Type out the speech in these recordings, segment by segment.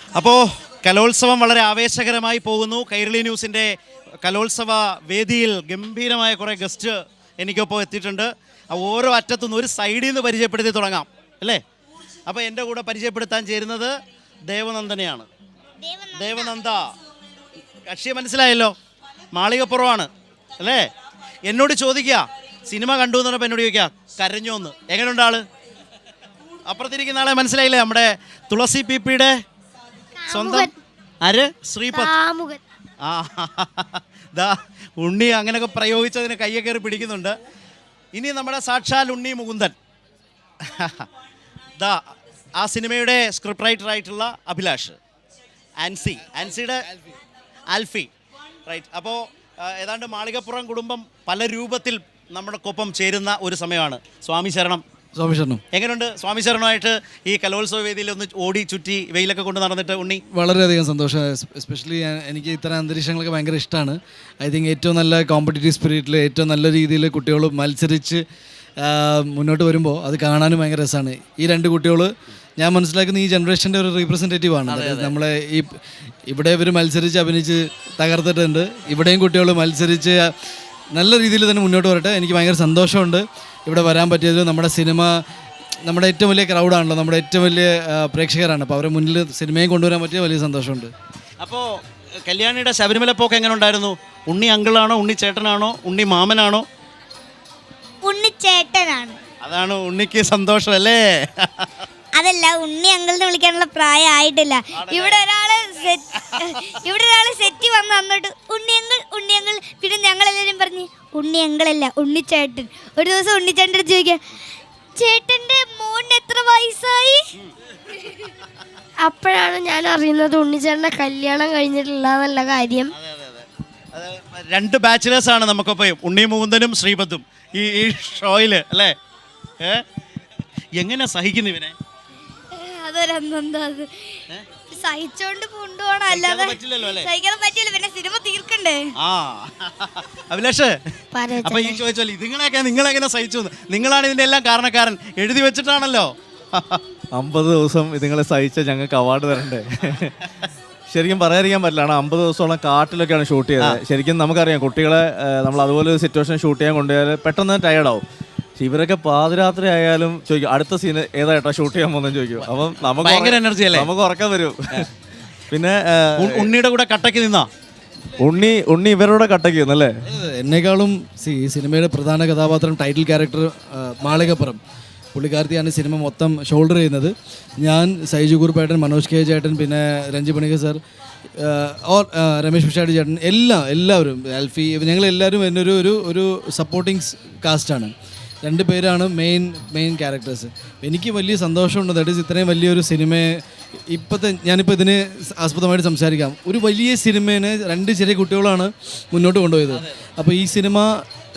അപ്പോൾ കലോത്സവം വളരെ ആവേശകരമായി പോകുന്നു. കൈരളി ന്യൂസിന്റെ കലോത്സവ വേദിയിൽ ഗംഭീരമായ കുറേ ഗസ്റ്റ് എനിക്കൊപ്പം എത്തിയിട്ടുണ്ട്. ആ ഓരോ അറ്റത്തുനിന്ന് ഒരു സൈഡിൽ നിന്ന് പരിചയപ്പെടുത്തി തുടങ്ങാം അല്ലേ? അപ്പോൾ എന്റെ കൂടെ പരിചയപ്പെടുത്താൻ ചേരുന്നത് ദേവനന്ദനെയാണ്. ദേവനന്ദ. കക്ഷിയെ മനസ്സിലായല്ലോ? മാളികപ്പുറമാണ് അല്ലേ? എന്നോട് ചോദിക്കുക സിനിമ കണ്ടു എന്ന് പറഞ്ഞപ്പോൾ എന്നോട് ചോദിക്കുക കരഞ്ഞോന്ന്. എങ്ങനെയുണ്ട് ആൾ? അപ്പുറത്തിരിക്കുന്ന ആളെ മനസ്സിലായില്ലേ? നമ്മുടെ തുളസി പി പിയുടെ സ്വന്തം ആര്? ശ്രീപത് കാമുകൻ ആ ദാ ഉണ്ണി അങ്ങനെയൊക്കെ പ്രയോഗിച്ചതിന് കയ്യെ കയറി പിടിക്കുന്നുണ്ട്. ഇനി നമ്മുടെ സാക്ഷാൽ ഉണ്ണി മുകുന്ദൻ. ദാ ആ സിനിമയുടെ സ്ക്രിപ്റ്റ് റൈറ്റർ ആയിട്ടുള്ള അഭിലാഷ്. ആൻസി. ആൻസിയുടെ ആൽഫി. റൈറ്റ് അപ്പോൾ ഏതാണ്ട് മാളികപ്പുറം കുടുംബം പല രൂപത്തിൽ നമ്മുടെ ഒപ്പം ചേരുന്ന ഒരു സമയമാണ്. സ്വാമി ശരണം. സ്വാമി ശരണം. എങ്ങനെയുണ്ട് സ്വാമി ശരണമായിട്ട് ഈ കലോത്സവ വേദിയിൽ ഒന്ന് ഓടി ചുറ്റി വെയിലൊക്കെ കൊണ്ട് നടന്നിട്ട് ഉണ്ണി? വളരെയധികം സന്തോഷം. എസ്പെഷ്യലി എനിക്ക് ഇത്തരം അന്തരീക്ഷങ്ങളൊക്കെ ഭയങ്കര ഇഷ്ടമാണ് ഐ തിങ്ക് ഏറ്റവും നല്ല കോമ്പറ്റേറ്റീവ് സ്പിരിറ്റിൽ ഏറ്റവും നല്ല രീതിയിൽ കുട്ടികൾ മത്സരിച്ച് മുന്നോട്ട് വരുമ്പോൾ അത് കാണാനും ഭയങ്കര രസമാണ്. ഈ രണ്ട് കുട്ടികൾ ഞാൻ മനസ്സിലാക്കുന്ന ഈ ജനറേഷന്റെ ഒരു റീപ്രസെന്റേറ്റീവ് ആണ്. നമ്മളെ ഈ ഇവിടെ ഇവർ മത്സരിച്ച് അഭിനയിച്ച് തകർത്തിട്ടുണ്ട്. ഇവിടെയും കുട്ടികൾ മത്സരിച്ച് നല്ല രീതിയിൽ തന്നെ മുന്നോട്ട് വരട്ടെ. എനിക്ക് ഭയങ്കര സന്തോഷമുണ്ട്. ഇവിടെ വരാൻ പറ്റിയത് നമ്മുടെ സിനിമ നമ്മുടെ ഏറ്റവും വലിയ ക്രൗഡാണല്ലോ നമ്മുടെ ഏറ്റവും വലിയ പ്രേക്ഷകരാണ്. അപ്പോൾ അവരെ മുന്നിൽ സിനിമയും കൊണ്ടുവരാൻ പറ്റിയ വലിയ സന്തോഷമുണ്ട്. അപ്പോൾ കല്യാണിയുടെ ശബരിമല പോക്ക് എങ്ങനെ ഉണ്ടായിരുന്നു? ഉണ്ണി അങ്കിളാണോ? ഉണ്ണി ചേട്ടനാണോ? ഉണ്ണി മാമനാണോ? ഉണ്ണി ചേട്ടനാണ്. അതാണ് ഉണ്ണിക്ക് സന്തോഷം അല്ലേ അതല്ല ഉണ്ണി അങ്കിളിനെ വിളിക്കാനുള്ള പ്രായം ആയിട്ടില്ല. ഇവിടെ ഒരാൾ ഇവിടെ ഒരാൾ സെറ്റ് വന്ന് തന്നിട്ട് ഉണ്ണിയങ്ങൾ ഉണ്ണിയങ്ങൾ പിന്നെ ഞങ്ങളെല്ലാവരും പറഞ്ഞ് ഉണ്ണിയങ്ങളല്ല ഉണ്ണിച്ചേട്ടൻ. ഒരു ദിവസം ഉണ്ണിച്ചേട്ടൻ അടുത്ത് ചോദിക്കാം ചേട്ടന്റെ മോൻ എത്ര വയസ്സായി? അപ്പോഴാണ് ഞാൻ അറിയുന്നത് ഉണ്ണിച്ചേട്ടന്റെ കല്യാണം കഴിഞ്ഞിട്ടില്ല എന്നുള്ള കാര്യം. അത് രണ്ട് ബാച്ചിലേഴ്സ് ആണ് നമുക്കൊപ്പം ഉണ്ണി മുകുന്ദനും ശ്രീപത്തും ഈ ഈ ഷോയിൽ അല്ലേ? ഏ? എങ്ങനെ സഹിക്കുന്നു ഇവനെ? അതൊരെന്താ അത് സഹിച്ചോണ്ട് കൊണ്ടുപോകണം അല്ലാതെ സഹിക്കാൻ പറ്റില്ല പിന്നെ സിനിമ തീർക്കണ്ടേ? ആ. അഭിലാഷ് അപ്പൊ ഈ ചോദിച്ചല്ലോ ഇതുങ്ങളെയൊക്കെ നിങ്ങളെങ്ങനെ സഹിച്ചു? നിങ്ങളാണ് ഇതിന്റെ എല്ലാം കാരണക്കാരൻ. എഴുതി വെച്ചിട്ടാണല്ലോ. അമ്പത് ദിവസം ഇതുങ്ങളെ സഹിച്ച ഞങ്ങൾക്ക് അവാർഡ് തരണ്ടേ. ശരിക്കും പറയാതിരിക്കാൻ പറ്റില്ല. കാരണം അമ്പത് ദിവസത്തോളം കാട്ടിലൊക്കെയാണ് ഷൂട്ട് ചെയ്തത്. ശരിക്കും നമുക്കറിയാം കുട്ടികളെ നമ്മൾ അതുപോലെ ഒരു സിറ്റുവേഷൻ ഷൂട്ട് ചെയ്യാൻ കൊണ്ടുപോയാൽ പെട്ടെന്ന് ടയർഡാവും ആവും. പക്ഷെ ഇവരൊക്കെ പാതിരാത്രി ആയാലും ചോദിക്കും അടുത്ത സീന് ഏതായിട്ടാ ഷൂട്ട് ചെയ്യാൻ പോകുന്നത് ചോദിക്കും. അപ്പം നമുക്ക് ഭയങ്കര എനർജി energy അല്ലേ? നമുക്ക് ഉറക്കം വരും. പിന്നെ ഉ- ഉണ്ണിയുടെ കൂടെ കട്ടക്ക് നിന്നാ? ഉണ്ണി ഉണ്ണി ഇവരോടെ കട്ടക്ക് നിന്നല്ലേ? എന്നെക്കാളും സി ഈ സിനിമയുടെ പ്രധാന കഥാപാത്രം ടൈറ്റിൽ ക്യാരക്ടർ മാളികപ്പുറം. പുള്ളിക്കാരത്തിയാണ് സിനിമ മൊത്തം ഷോൾഡർ ചെയ്യുന്നത്. ഞാൻ സൈജു കുറുപ്പേട്ടൻ മനോജ് കെ ചേട്ടൻ പിന്നെ രഞ്ജി പണിക സർ ഓർ രമേശ് പിഷാടി ചേട്ടൻ എല്ലാം എല്ലാവരും ആൽഫി ഞങ്ങൾ എന്നൊരു ഒരു ഒരു സപ്പോർട്ടിങ് കാസ്റ്റാണ് രണ്ട് പേരാണ് മെയിൻ മെയിൻ ക്യാരക്ടേഴ്സ് എനിക്ക് വലിയ സന്തോഷമുണ്ട്. ദാറ്റ് ഈസ് ഇത്രയും വലിയൊരു സിനിമയെ ഇപ്പോഴത്തെ ഞാനിപ്പോൾ ഇതിന് ആസ്പദമായിട്ട് സംസാരിക്കാം. ഒരു വലിയ സിനിമേനെ രണ്ട് ചെറിയ കുട്ടികളാണ് മുന്നോട്ട് കൊണ്ടുപോയത്. അപ്പോൾ ഈ സിനിമ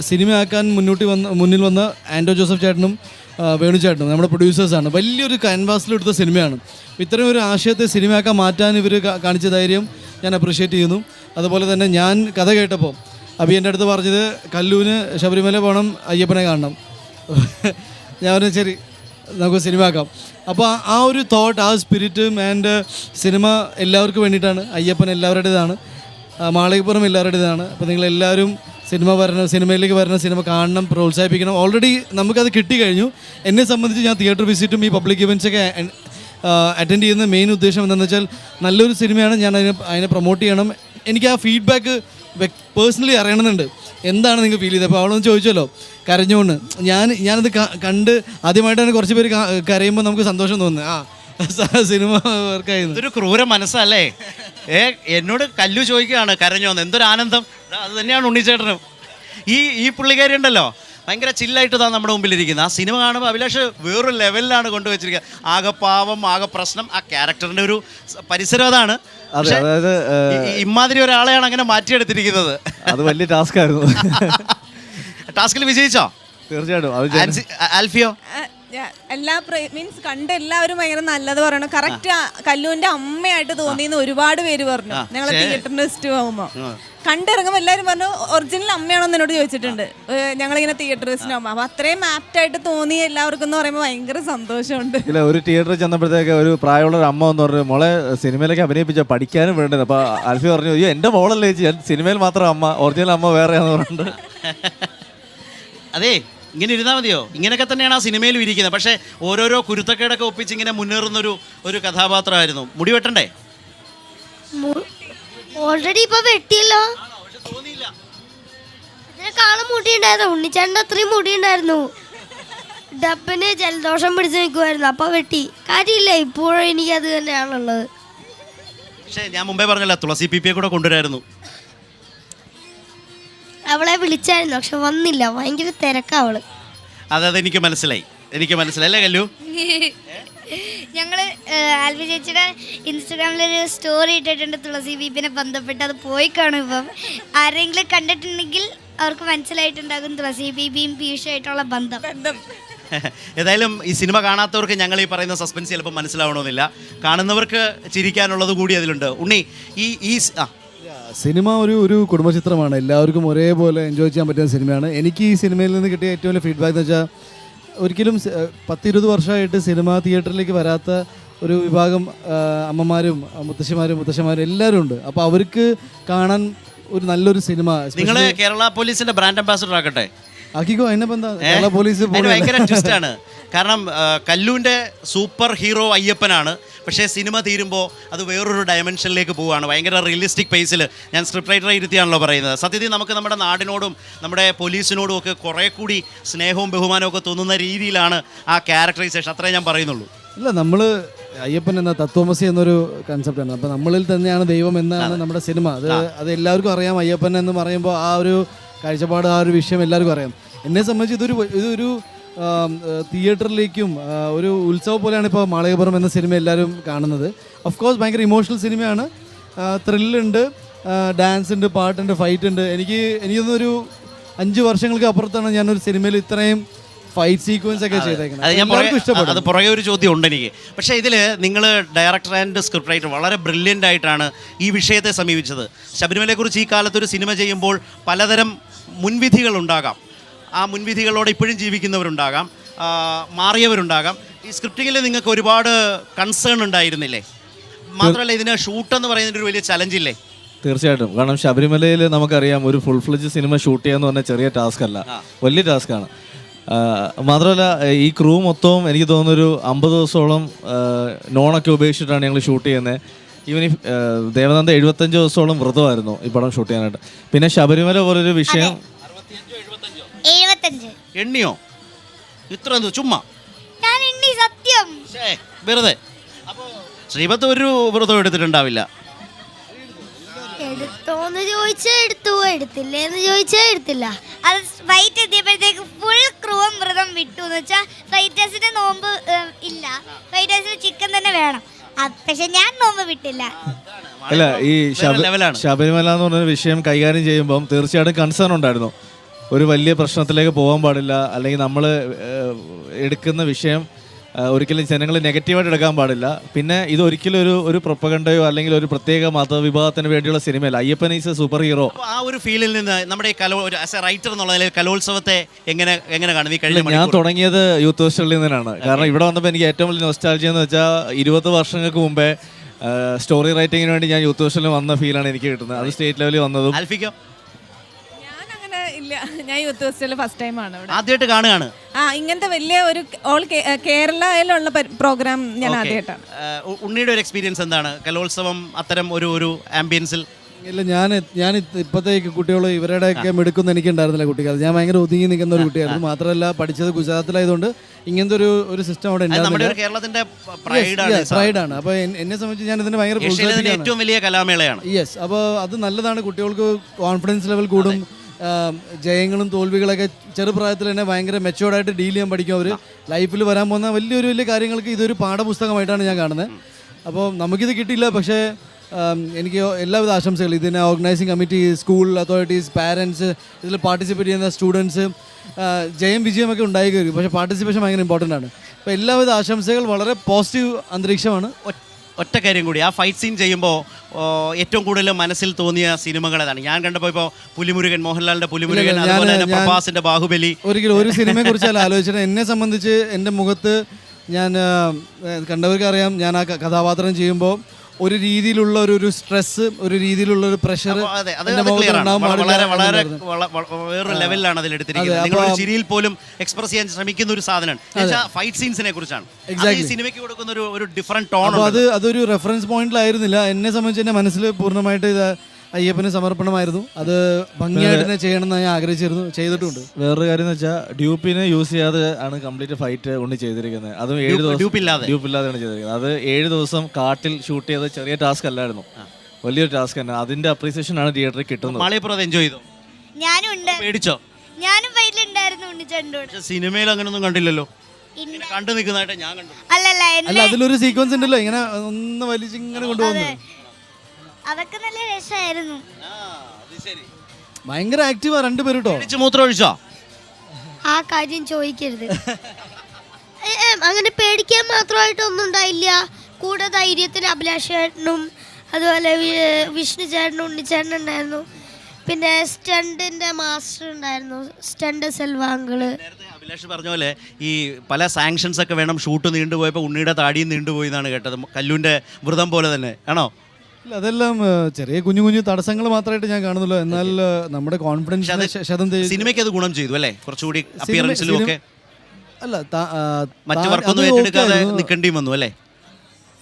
സിനിമയാക്കാൻ മുന്നോട്ട് വന്ന മുന്നിൽ വന്ന ആൻഡോ ജോസഫ് ചേട്ടനും വേണുചേട്ടനും വേണു ചേട്ടനും നമ്മുടെ പ്രൊഡ്യൂസേഴ്സാണ് വലിയൊരു ക്യാൻവാസിലെടുത്ത സിനിമയാണ് ഇത്രയും ഒരു ആശയത്തെ സിനിമയാക്കാൻ മാറ്റാൻ ഇവർ കാണിച്ച ധൈര്യം ഞാൻ അപ്രീഷിയേറ്റ് ചെയ്യുന്നു. അതുപോലെ തന്നെ ഞാൻ കഥ കേട്ടപ്പോൾ അബി എന്റെ അടുത്ത് പറഞ്ഞത് കല്ലൂന് ശബരിമല പോകണം അയ്യപ്പനെ കാണണം. ഞാൻ പറഞ്ഞു ശരി നമുക്ക് സിനിമ ആക്കാം. അപ്പോൾ ആ- ഒരു തോട്ട് ആ സ്പിരിറ്റും ആൻഡ് സിനിമ എല്ലാവർക്കും വേണ്ടിയിട്ടാണ്. അയ്യപ്പൻ എല്ലാവരുടേതാണ്. മാളികപ്പുറം എല്ലാവരുടേതാണ്. അപ്പോൾ നിങ്ങൾ എല്ലാവരും സിനിമ വരണം സിനിമയിലേക്ക് വരണം സിനിമ കാണണം പ്രോത്സാഹിപ്പിക്കണം. ഓൾറെഡി നമുക്കത് കിട്ടിക്കഴിഞ്ഞു. എന്നെ സംബന്ധിച്ച് ഞാൻ തിയേറ്റർ വിസിറ്റും ഈ പബ്ലിക് ഇവന്റ്സൊക്കെ അറ്റൻഡ് ചെയ്യുന്ന മെയിൻ ഉദ്ദേശം എന്താണെന്ന് വെച്ചാൽ നല്ലൊരു സിനിമയാണ് ഞാൻ അതിനെ അതിനെ പ്രൊമോട്ട് ചെയ്യണം. എനിക്ക് ആ ഫീഡ്ബാക്ക് പേഴ്സണലി അറിയണമെന്നുണ്ട്. എന്താണ് നിങ്ങൾ ഫീൽ ചെയ്തത്? അപ്പോൾ അവളൊന്ന് ചോദിച്ചല്ലോ. കരഞ്ഞുകൊണ്ട്. ഞാൻ ഞാനത് കണ്ട് ആദ്യമായിട്ടാണ് കുറച്ച് പേര് കരയുമ്പോൾ നമുക്ക് സന്തോഷം തോന്നുന്നത്. ആ സിനിമ വർക്കായിരുന്നു. ഇതൊരു ക്രൂര മനസ്സല്ലേ? ഏ എന്നോട് കല്ലു ചോദിക്കുകയാണ് കരഞ്ഞോന്ന് എന്തൊരു ആനന്ദം. അത് തന്നെയാണ് ഉണ്ണിച്ചേട്ടനും. ഈ ഈ പുള്ളിക്കാരി ഉണ്ടല്ലോ. ഭയങ്കര ചില്ലായിട്ട് താ നമ്മുടെ മുമ്പിലിരിക്കുന്നത് ആ സിനിമ കാണുമ്പോൾ അഭിലാഷ് വേറൊരു ലെവലിലാണ് കൊണ്ടുവച്ചിരിക്കുക ആകെ പാവം ആകെ പ്രശ്നം. ആ ക്യാരക്ടറിന്റെ ഒരു പരിസരം അതാണ്. അതെ അതായത് ഇമാതിരി ഒരാളെയാണ് അങ്ങനെ മാറ്റിയെടുത്തിരിക്കുന്നത്. അത് വലിയ ടാസ്ക് ആയിരുന്നു ടാസ്കിൽ വിജയിച്ചോ? തീർച്ചയായിട്ടും അത് ആൽഫിയോ? എല്ലാ മീൻസ് കണ്ട എല്ലാവരും ഭയങ്കര നല്ലത് പറയണം കറക്റ്റ് കല്ലുവിന്റെ അമ്മയായിട്ട് തോന്നിയെന്ന് ഒരുപാട് പേര് പറഞ്ഞു. ഞങ്ങളെ തിയേറ്ററിന്റെ ലിസ്റ്റ് പോകുമ്പോ കണ്ടിറങ്ങുമ്പോൾ എല്ലാവരും പറഞ്ഞു ഒറിജിനൽ അമ്മയാണോന്ന് എന്നോട് ചോദിച്ചിട്ടുണ്ട്. ഞങ്ങളിങ്ങനെ തിയേറ്റർ തിയേറ്ററിസ്റ്റിനാകുമ്പോൾ അപ്പോൾ അത്രയും ആപ്റ്റായിട്ട് തോന്നി എല്ലാവർക്കും എന്ന് പറയുമ്പോൾ ഭയങ്കര സന്തോഷമുണ്ട്. ഇല്ല ഒരു തിയേറ്ററിൽ ചെന്നപ്പോഴത്തേക്ക് ഒരു പ്രായമുള്ള ഒരു അമ്മ എന്ന് പറഞ്ഞു മോളെ സിനിമയിലേക്ക് അഭിനയിപ്പിച്ച പഠിക്കാനും വേണ്ടത്. അപ്പോൾ അൽഫി പറഞ്ഞു അയ്യോ എന്റെ മോളല്ലേ ചേച്ചി ഞാൻ സിനിമയിൽ മാത്രം അമ്മ ഒറിജിനൽ അമ്മ വേറെയാന്ന് പറഞ്ഞിട്ട്. അതെ ഇങ്ങനെ ഇരുന്നാൽ മതിയോ? ഇങ്ങനെയൊക്കെ തന്നെയാണ് ആ സിനിമയിലും ഇരിക്കുന്നത്. പക്ഷേ ഓരോരോ കുരുത്തക്കേടൊക്കെ ഒപ്പിച്ച് ഇങ്ങനെ മുന്നേറുന്നൊരു ഒരു കഥാപാത്രമായിരുന്നു. മുടി വെട്ടണ്ടേ? ഓൾറെഡി ഇപ്പൊ വെട്ടിയല്ലോ. ഇതിനെക്കാളും മുടി ഉണ്ടായിരുന്നു ഉണ്ണിച്ചാണ്ട് അത്രയും മുടി ഉണ്ടായിരുന്നു ഡപ്പിന് ജലദോഷം പിടിച്ച് നിൽക്കുമായിരുന്നു അപ്പൊ വെട്ടി. കാര്യമില്ല ഇപ്പോഴും എനിക്ക് അത് തന്നെയാണുള്ളത് പക്ഷേ ഞാൻ മുമ്പേ പറഞ്ഞല്ല തുളസി പി പിയെ കൂടെ കൊണ്ടുവരായിരുന്നു. അവളെ വിളിച്ചായിരുന്നു പക്ഷെ വന്നില്ല. ഭയങ്കര തിരക്കാ അവൾ. അതെ എനിക്ക് മനസ്സിലായി. എനിക്ക് മനസ്സിലായി. അല്ലേ കല്ലു? ഞങ്ങൾ ആൽബി ചേച്ചിയുടെ ഇൻസ്റ്റഗ്രാമിലൊരു സ്റ്റോറി ഇട്ടിട്ടുണ്ട് തുളസി ബീബിനെ ബന്ധപ്പെട്ട്. അത് പോയി കാണും ഇപ്പം. ആരെങ്കിലും കണ്ടിട്ടുണ്ടെങ്കിൽ അവർക്ക് മനസ്സിലായിട്ടുണ്ടാകും തുളസി ബീബിയും പീയൂഷായിട്ടുള്ള ബന്ധം. ഏതായാലും ഈ സിനിമ കാണാത്തവർക്ക് ഞങ്ങൾ ഈ പറയുന്ന സസ്പെൻസ് ചിലപ്പോൾ മനസ്സിലാവണമെന്നില്ല. കാണുന്നവർക്ക് ചിരിക്കാനുള്ളത് കൂടി അതിലുണ്ട്. ഉണ്ണി ഈ ഈ ആ. സിനിമ ഒരു ഒരു കുടുംബ ചിത്രമാണ് എല്ലാവർക്കും ഒരേപോലെ എൻജോയ് ചെയ്യാൻ പറ്റുന്ന സിനിമയാണ്. എനിക്ക് ഈ സിനിമയിൽ നിന്ന് കിട്ടിയ ഏറ്റവും വലിയ ഫീഡ്ബാക്ക് എന്ന് വെച്ചാൽ ഒരിക്കലും പത്തിരുപത് വർഷമായിട്ട് സിനിമാ തിയേറ്ററിലേക്ക് വരാത്ത ഒരു വിഭാഗം അമ്മമാരും മുത്തശ്ശിമാരും മുത്തശ്ശിമാരും മുത്തശ്ശന്മാരും എല്ലാവരും ഉണ്ട്. അപ്പോൾ അവർക്ക് കാണാൻ ഒരു നല്ലൊരു സിനിമ നിങ്ങൾ കേരള പോലീസിന്റെ ബ്രാൻഡ് അംബാസഡർ ആക്കട്ടെ. ആക്കിക്കോ അതിനിപ്പോൾ എന്താ? കേരള പോലീസ് ഭയങ്കര പോണേ ആണ്. കാരണം കല്ലൂന്റെ സൂപ്പർ ഹീറോ അയ്യപ്പനാണ്. പക്ഷേ സിനിമ തീരുമ്പോൾ അത് വേറൊരു ഡയമെൻഷനിലേക്ക് പോവുകയാണ്. ഭയങ്കര റിയലിസ്റ്റിക് പേസിൽ ഞാൻ സ്ക്രിപ്റ്റ് റൈറ്ററെ ഇരുത്തിയാണല്ലോ പറയുന്നത്. സത്യത്തിൽ നമുക്ക് നമ്മുടെ നാടിനോടും നമ്മുടെ പോലീസിനോടും ഒക്കെ കുറേ കൂടി സ്നേഹവും ബഹുമാനവും ഒക്കെ തോന്നുന്ന രീതിയിലാണ് ആ ക്യാരക്ടറൈസേഷൻ അത്രേ ഞാൻ പറയുന്നുള്ളൂ. ഇല്ല നമ്മൾ അയ്യപ്പൻ എന്ന തത്വമസി എന്നൊരു കൺസെപ്റ്റാണ് അപ്പോൾ നമ്മളിൽ തന്നെയാണ് ദൈവം എന്നാണ് നമ്മുടെ സിനിമ. അത് അത് എല്ലാവർക്കും അറിയാം. അയ്യപ്പൻ എന്ന് പറയുമ്പോൾ ആ ഒരു കാഴ്ചപ്പാട് ആ ഒരു വിഷയം എല്ലാവർക്കും അറിയാം. എന്നെ സംബന്ധിച്ച് ഇതൊരു ഇതൊരു തിയേറ്ററിലേക്കും ഒരു ഉത്സവം പോലെയാണ് ഇപ്പോൾ മാളയപുരം എന്ന സിനിമ എല്ലാവരും കാണുന്നത്. ഓഫ് കോഴ്സ് ഭയങ്കര ഇമോഷണൽ സിനിമയാണ്. ത്രില്ലുണ്ട് ഡാൻസ് ഉണ്ട് പാട്ടുണ്ട് ഫൈറ്റ് ഉണ്ട്. എനിക്ക് എനിക്കൊന്നൊരു അഞ്ച് വർഷങ്ങൾക്ക് അപ്പുറത്താണ് ഞാനൊരു സിനിമയിൽ ഇത്രയും ഫൈറ്റ് സീക്വൻസ് ഒക്കെ ചെയ്തേക്കുന്നത് അത് ഞാൻ പുറകെ- ഇഷ്ടപ്പെടും. അത് പുറകെ ഒരു ചോദ്യം ഉണ്ട് എനിക്ക്. പക്ഷേ ഇതിൽ നിങ്ങൾ ഡയറക്ടർ ആൻഡ് സ്ക്രിപ്റ്റ് റൈറ്റർ വളരെ ബ്രില്യന്റ് ആയിട്ടാണ് ഈ വിഷയത്തെ സമീപിച്ചത്. ശബരിമലയെക്കുറിച്ച് ഈ കാലത്ത് ഒരു സിനിമ ചെയ്യുമ്പോൾ പലതരം മുൻവിധികൾ ഉണ്ടാകാം. ആ മുൻവിധികളോടെ ഇപ്പോഴും ജീവിക്കുന്നവരുണ്ടാകാം മാറിയവരുണ്ടാകാം. ഈ സ്ക്രിപ്റ്റിങ്ങിൽ നിങ്ങൾക്ക് ഒരുപാട് കൺസേൺ ഉണ്ടായിരുന്നില്ലേ? മാത്രമല്ല ഇതിന് ഷൂട്ട് എന്ന് പറയുന്നതിന് ഒരു വലിയ ചലഞ്ചില്ലേ തീർച്ചയായിട്ടും. കാരണം ശബരിമലയിൽ നമുക്കറിയാം ഒരു ഫുൾ ഫ്ലജ് സിനിമ ഷൂട്ട് ചെയ്യാന്ന് പറഞ്ഞാൽ ചെറിയ ടാസ്ക് അല്ല. വലിയ ടാസ്ക് ആണ്. മാത്രമല്ല ഈ ക്രൂ മൊത്തവും എനിക്ക് തോന്നുന്നു ഒരു അമ്പത് ദിവസത്തോളം നോണൊക്കെ ഉപേക്ഷിച്ചിട്ടാണ് ഞങ്ങൾ ഷൂട്ട് ചെയ്യുന്നത് ഈവൻ ഈ ദേവനന്ദ എഴുപത്തഞ്ച് ദിവസത്തോളം വ്രതമായിരുന്നു ഈ പടം ഷൂട്ട് ചെയ്യാനായിട്ട്. പിന്നെ ശബരിമല പോലൊരു വിഷയം എണ്ണിയോ? ഇത്ര എന്ത് ചുമ്മാ. ഞാൻ എണ്ണി സത്യം. ശ്ശേ, വെറുതെ. അപ്പോ ശ്രീപത്ത് ഒരു വ്രതം എടുത്തിട്ടുണ്ടാവില്ല. എടുത്തോന്ന് ചോദിച്ചാ എടുത്തു എടുത്തില്ലേന്ന് ചോദിച്ചാ എടുത്തില്ല. അത് ഫൈറ്റ് എത്തിയപ്പോഴത്തേക്ക് ഫുൾ ക്രൂവും വ്രതം വിട്ടു എന്ന് വെച്ചാൽ ഫൈറ്റേഴ്സിന് നോമ്പ് ഏം, ഇല്ല. ഫൈറ്റേഴ്സിന് ചിക്കൻ തന്നെ വേണം. അത് പക്ഷെ ഞാൻ നോമ്പ് വിട്ടില്ല. അല്ല ഈ ശബ- വേറെ ലെവലാണ്. ശബരിമല എന്ന് പറഞ്ഞ വിഷയം കൈകാര്യം ചെയ്യുമ്പോൾ തീർച്ചയായിട്ടും കൺസേൺ ഉണ്ടായിരുന്നു. ഒരു വലിയ പ്രശ്നത്തിലേക്ക് പോകാൻ പാടില്ല. അല്ലെങ്കിൽ നമ്മൾ എടുക്കുന്ന വിഷയം ഒരിക്കലും ജനങ്ങൾ നെഗറ്റീവായിട്ട് എടുക്കാൻ പാടില്ല. പിന്നെ ഇത് ഒരിക്കലും ഒരു ഒരു പ്രൊപ്പകണ്ടയോ അല്ലെങ്കിൽ ഒരു പ്രത്യേക മതവിഭാഗത്തിന് വേണ്ടിയുള്ള സിനിമയല്ല. Ayyappan is a super hero. ആ ഒരു ഫീലിൽ നിന്ന് നമ്മുടെ കലോ ഒരു റൈറ്റർ എന്നുള്ള നിലയിൽ കലോത്സവത്തെ എങ്ങനെ എങ്ങനെ കാണും? ഈ കഴിഞ്ഞ ഞാൻ? തുടങ്ങിയത് യൂത്ത് ഹോസ്റ്റലിൽ നിന്നാണ്. കാരണം ഇവിടെ വന്നപ്പോൾ എനിക്ക് ഏറ്റവും വലിയ നൊസ്റ്റാൾജി എന്ന് വെച്ചാൽ ഇരുപത് വർഷങ്ങൾക്ക് മുമ്പേ സ്റ്റോറി റൈറ്റിങ്ങിന് വേണ്ടി ഞാൻ യൂത്ത് ഹോസ്റ്റലിൽ വന്ന ഫീലാണ് എനിക്ക് കിട്ടുന്നത്. അത് സ്റ്റേറ്റ് ലെവലിൽ വന്നതും ഇല്ല. ഞാൻ യൂത്ത് ഫെസ്റ്റിവൽ ഫസ്റ്റ് ടൈമാണ് ഇവിടെ. ആദ്യമായിട്ട് കാണുകയാണ്? ആ ഇങ്ങനത്തെ വലിയ ഒരു ഓൾ കേരളയിലുള്ള പ്രോഗ്രാം ഞാൻ. ആദ്യമായിട്ടാണ്. ഉണ്ണിയുടെ ഒരു എക്സ്പീരിയൻസ് എന്താണ്? കലോത്സവം അത്തരം ഒരു ഒരു ആംബിയൻസിൽ ഇല്ല ഞാൻ ഞാൻ ഇപ്പോഴത്തേക്ക് കുട്ടികൾ ഇവരുടെയൊക്കെ മിടുക്കൊന്നും എനിക്ക് ഉണ്ടായിരുന്നില്ല കുട്ടികൾ ഞാൻ ഭയങ്കര ഒതുങ്ങി നിൽക്കുന്ന ഒരു കുട്ടിയായിരുന്നു. മാത്രമല്ല പഠിച്ചത് ഗുജറാത്തിലായതുകൊണ്ട് ഇങ്ങനത്തെ ഒരു ഒരു സിസ്റ്റം അവിടെ കേരളത്തിന്റെ പ്രൈഡാണ് പ്രൈഡാണ് അപ്പോൾ എന്നെ സംബന്ധിച്ച് ഞാൻ ഇതിനെ ഭയങ്കര ഏറ്റവും വലിയ കലാമേളയാണ്. യെസ് അപ്പോൾ അത് നല്ലതാണ് കുട്ടികൾക്ക് കോൺഫിഡൻസ് ലെവൽ കൂടും. ജയങ്ങളും തോൽവികളൊക്കെ ചെറുപ്രായത്തിൽ തന്നെ ഭയങ്കര മെച്ചോർഡായിട്ട് ഡീൽ ചെയ്യാൻ പഠിക്കും അവർ ലൈഫിൽ വരാൻ പോകുന്ന വലിയൊരു വലിയ കാര്യങ്ങൾക്ക് ഇതൊരു പാഠപുസ്തകമായിട്ടാണ് ഞാൻ കാണുന്നത്. അപ്പോൾ നമുക്കിത് കിട്ടിയില്ല പക്ഷേ എനിക്ക് എല്ലാവിധ ആശംസകളും. ഇതിനെ organising committee school authorities parents ഇതിൽ പാർട്ടിസിപ്പേറ്റ് ചെയ്യുന്ന സ്റ്റുഡൻസ് ജയം വിജയമൊക്കെ ഉണ്ടായി കയറി. പക്ഷേ പാർട്ടിസിപ്പേഷൻ ഭയങ്കര ഇമ്പോർട്ടന്റ് ആണ്. അപ്പോൾ എല്ലാവിധ ആശംസകൾ വളരെ പോസിറ്റീവ് അന്തരീക്ഷമാണ്. ഒറ്റ കാര്യം കൂടി. ആ ഫൈറ്റ് സീൻ ചെയ്യുമ്പോൾ ഏറ്റവും കൂടുതൽ മനസ്സിൽ തോന്നിയ സിനിമകൾ ഏതാണ്? ഞാൻ കണ്ടപ്പോൾ ഇപ്പോൾ പുലിമുരുകൻ മോഹൻലാലിന്റെ പുലിമുരുകൻ അതുപോലെ തന്നെ പ്രഭാസിന്റെ ബാഹുബലി. ഒരിക്കലും ഒരു സിനിമയെ കുറിച്ചല്ല ആലോചിച്ചത്. എന്നെ സംബന്ധിച്ച് എന്റെ മുഖത്ത് ഞാൻ കണ്ടവർക്ക് അറിയാം ഞാൻ ആ കഥാപാത്രം ചെയ്യുമ്പോൾ ഒരു രീതിയിലുള്ള ഒരു ഒരു സ്ട്രെസ് ഒരു രീതിയിലുള്ള ഒരു പ്രഷർ അതെ അത് അത് clear ആണ്. വള- വളരെ വളരെ വള- വള- വേറൊരു ലെവലിലാണ് അതിൽ എടുത്തിരിക്കുന്നത് അതെ, നിങ്ങൾ ഒരു ചിരിയിൽ പോലും എക്സ്പ്രസ് ചെയ്യാൻ ശ്രമിക്കുന്ന ഒരു സാധനമാണ്. ഫൈറ്റ് സീൻസിനെ കുറിച്ചാണ്. അത് ഈ സിനിമയ്ക്ക് കൊടുക്കുന്ന ഒരു ഒരു ഡിഫറെന്റ് ടോൺ അപ്പോൾ അത് അതൊരു റെഫറൻസ് പോയിന്റിലായിരുന്നില്ല എന്നെ സംബന്ധിച്ച് എന്റെ മനസ്സിൽ പൂർണമായിട്ട് ഇത് അയ്യപ്പന് സമർപ്പണമായിരുന്നു. അത് ഭംഗിയായിട്ട് തന്നെ ചെയ്യണമെന്ന് ഞാൻ ആഗ്രഹിച്ചിരുന്നു. ചെയ്തിട്ടുണ്ട്. വേറൊരു കാര്യം എന്ന് വെച്ചാൽ ഡ്യൂപ്പിനെ യൂസ് ചെയ്യാതെ ആണ് കംപ്ലീറ്റ് ഫൈറ്റ് ഉണ്ണി ചെയ്തിരിക്കുന്നത്. അതും ഏഴ് ദിവസം ഡ്യൂപ്പില്ലാതെ. ഡ്യൂപ്പില്ലാതെയാണ് ചെയ്തിരിക്കുന്നത്. അത് ഏഴ് ദിവസം കാട്ടിൽ ഷൂട്ട് ചെയ്ത ചെറിയ ടാസ്ക് അല്ലായിരുന്നു. വലിയൊരു ടാസ്ക് തന്നെ. അതിന്റെ അപ്രീസിയേഷൻ ആണ് തിയേറ്ററിൽ കിട്ടുന്നത്. മാളിയപ്പുറം എൻജോയ് ചെയ്തു? ഞാനും ഉണ്ട് പേടിച്ചോ? ഞാനും ഫൈറ്റിലുണ്ടായിരുന്നു ഉണ്ണിച്ചേട്ടന്റെ സിനിമയിൽ അങ്ങനെയൊന്നും കണ്ടില്ലല്ലോ. കണ്ടു നിൽക്കുന്നതായിട്ട് ഞാൻ കണ്ടു. അല്ലല്ല അല്ല അതിലൊരു സീക്വൻസ് ഉണ്ടല്ലോ. ഇങ്ങനെ ഒന്ന് വലിച്ചിങ്ങനെ കൊണ്ടുപോകുന്നു കൊണ്ടുപോകുന്നത്. അതൊക്കെ നല്ല രസമായിരുന്നു ആ, അത് ശരി. ഭയങ്കര ആക്റ്റീവാ രണ്ടുപേരും കേട്ടോ പേടിച്ച് മൂത്രം ഒഴിച്ചോ? ആ കാര്യം ചോദിക്കരുത്. ഏ, ഏ, അങ്ങനെ പേടിക്കാൻ മാത്രമായിട്ടൊന്നും ഉണ്ടായില്ല കൂടെ ധൈര്യത്തിന് അഭിലാഷ് ചേട്ടനും അതുപോലെ വി- വിഷ്ണു ചേട്ടനും ഉണ്ണിച്ചേട്ടനും ഉണ്ടായിരുന്നു. പിന്നെ സ്റ്റണ്ടിന്റെ മാസ്റ്റർ ഉണ്ടായിരുന്നു. സ്റ്റണ്ട് സെൽവാങ്കൾ. നേരത്തെ അഭിലാഷ് പറഞ്ഞ പോലെ ഈ പല സാങ്ഷൻസ് ഒക്കെ വേണം. ഷൂട്ട് നീണ്ടുപോയപ്പോൾ ഉണ്ണിയുടെ താടിയും നീണ്ടുപോയി എന്നാണ് കേട്ടത്. കല്ലുന്റെ വ്രതം പോലെ തന്നെ. ആണോ? ഇല്ല, അതെല്ലാം ചെറിയ കുഞ്ഞു കുഞ്ഞു തടസ്സങ്ങൾ മാത്രമായിട്ട് ഞാൻ കാണുന്നുള്ളൂ. എന്നാൽ നമ്മുടെ കോൺഫിഡൻസ് ശതം സിനിമയ്ക്ക് അത് ഗുണം ചെയ്തു അല്ലേ? കുറച്ചുകൂടി അപ്പിയറൻസിലും ഒക്കെ. അല്ല താ- ആ, മറ്റു താൻ- വർക്കൊന്നും അത് ഏറ്റെടുക്കാതെ okay ആയിരുന്നു. നിൽക്കേണ്ടി വന്നു അല്ലേ?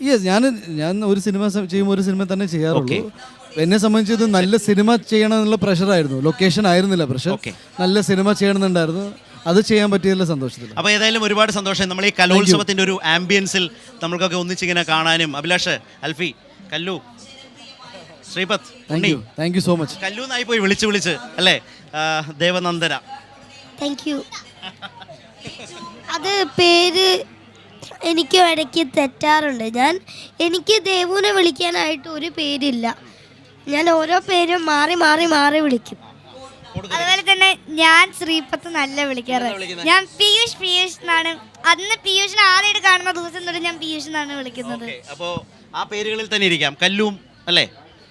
യെസ് ഞാൻ ഞാൻ ഒരു സിനിമ സ- ചെയ്യുമ്പോൾ ഒരു സിനിമ തന്നെ ചെയ്യാറുള്ളൂ. എന്നെ സംബന്ധിച്ച് ഇത് നല്ല സിനിമ ചെയ്യണം എന്നുള്ള പ്രഷറായിരുന്നു ലൊക്കേഷൻ ആയിരുന്നില്ല പ്രഷർ Okay. നല്ല സിനിമ ചെയ്യണമെന്നുണ്ടായിരുന്നു. അത് ചെയ്യാൻ പറ്റിയതിൽ സന്തോഷത്തിൽ അപ്പോൾ ഏതായാലും ഒരുപാട് സന്തോഷം. നമ്മൾ ഈ കലോത്സവത്തിന്റെ ഒരു ആംബിയൻസിൽ നമ്മൾക്കൊക്കെ ഒന്നിച്ചിങ്ങനെ കാണാനും. Abhilash Alphy Kallu Sreepath thank Unni. You thank you so much കല്ലൂന്നായി പോയി വിളിച്ച് വിളിച്ച് അല്ലേ? ദേവനന്ദന. താങ്ക് യു അത് പേര് എനിക്ക് ഇടയ്ക്ക് തെറ്റാറുണ്ട്. ഞാൻ എനിക്ക് ദേവുവിനെ വിളിക്കാനായിട്ട് ഒരു പേരില്ല. ഞാൻ ഓരോ പേരും മാറി മാറി മാറി വിളിക്കും. അതുപോലെ തന്നെ ഞാൻ ശ്രീപത്ത് നല്ല വിളിക്കാറ്. ഞാൻ പീയൂഷ് പീയൂഷ് എന്നാണ്. അന്ന് പീയൂഷിനെ ആദ്യമായിട്ട് കാണുന്ന ദിവസം തൊട്ട് ഞാൻ പീയൂഷ് എന്നാണ് വിളിക്കുന്നത്. അപ്പോ അപ്പോൾ ആ പേരുകളിൽ തന്നെ ഇരിക്കാം. കല്ലും അല്ലേ?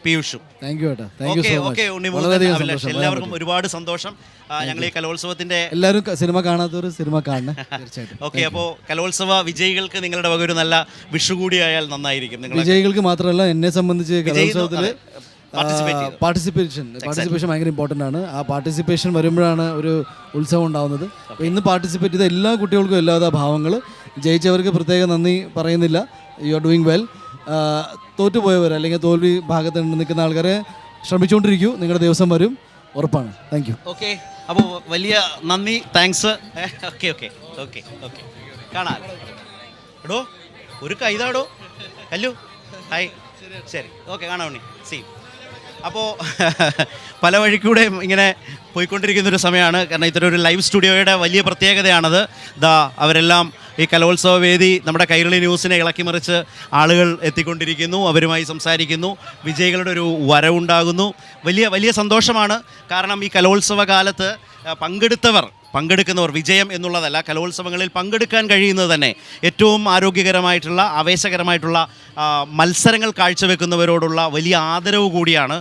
പീയൂഷും. താങ്ക് യു ഏട്ടാ. Thank you okay so okay much okay വളരെയധികം അഭിലാഷ് സന്തോഷം എല്ലാവർക്കും ഒരുപാട് സന്തോഷം. ആ, ഞങ്ങൾ ഈ കലോത്സവത്തിന്റെ എല്ലാവരും ക- സിനിമ കാണാത്തവർ സിനിമ കാണണേ തീർച്ചയായിട്ടും. ഓക്കെ അപ്പോൾ കലോത്സവ വിജയികൾക്ക് നിങ്ങളുടെ വക ഒരു നല്ല വിഷു കൂടിയായാൽ നന്നായിരിക്കും. നിങ്ങൾ വിജയികൾക്ക് മാത്രമല്ല എന്നെ സംബന്ധിച്ച് കലോത്സവത്തിൽ ചെയ്തു. പാർട്ടിസിപ്പേഷൻ പാർട്ടിസിപ്പേഷൻ ഭയങ്കര ഇമ്പോർട്ടന്റ് ആണ്. ആ പാർട്ടിസിപ്പേഷൻ വരുമ്പോഴാണ് ഒരു ഉത്സവം ഉണ്ടാകുന്നത് അപ്പോൾ ഇന്ന് പാർട്ടിസിപ്പേറ്റ് ചെയ്ത എല്ലാ കുട്ടികൾക്കും എല്ലാവിധ ഭാവങ്ങൾ ജയിച്ചവർക്ക് പ്രത്യേക നന്ദി പറയുന്നില്ല. യു ആർ ഡൂയിങ് വെൽ തോറ്റുപോയവർ അല്ലെങ്കിൽ തോൽവി ഭാഗത്ത് നിൽക്കുന്ന ആൾക്കാരെ ശ്രമിച്ചുകൊണ്ടിരിക്കൂ. നിങ്ങളുടെ ദിവസം വരും. ഉറപ്പാണ്. താങ്ക് യു ഓക്കെ അപ്പോൾ വലിയ നന്ദി. Thanks okay okay okay okay കാണാം. എടോ ഒരു കൈതാടോ. ഹലോ ഹായ് ശരി. ഓക്കെ കാണാം ഉണ്ണി. സീ അപ്പോൾ പല വഴിക്കൂടെയും ഇങ്ങനെ പോയിക്കൊണ്ടിരിക്കുന്ന ഒരു സമയമാണ്. കാരണം ഇത്തരം ഒരു ലൈവ് സ്റ്റുഡിയോയുടെ വലിയ പ്രത്യേകതയാണത്. ദാ അവരെല്ലാം ഈ കലോത്സവ വേദി നമ്മുടെ കൈരളി ന്യൂസിനെ ഇളക്കിമറിച്ച് ആളുകൾ എത്തിക്കൊണ്ടിരിക്കുന്നു അവരുമായി സംസാരിക്കുന്നു. വിജയികളുടെ ഒരു വരവുണ്ടാകുന്നു. വലിയ വലിയ സന്തോഷമാണ്. കാരണം ഈ കലോത്സവ കാലത്ത് പങ്കെടുത്തവർ പങ്കെടുക്കുന്നവർ വിജയം എന്നുള്ളതല്ല കലോത്സവങ്ങളിൽ പങ്കെടുക്കാൻ കഴിയുന്നത് തന്നെ ഏറ്റവും ആരോഗ്യകരമായിട്ടുള്ള ആവേശകരമായിട്ടുള്ള മത്സരങ്ങൾ കാഴ്ചവെക്കുന്നവരോടുള്ള വലിയ ആദരവ് കൂടിയാണ്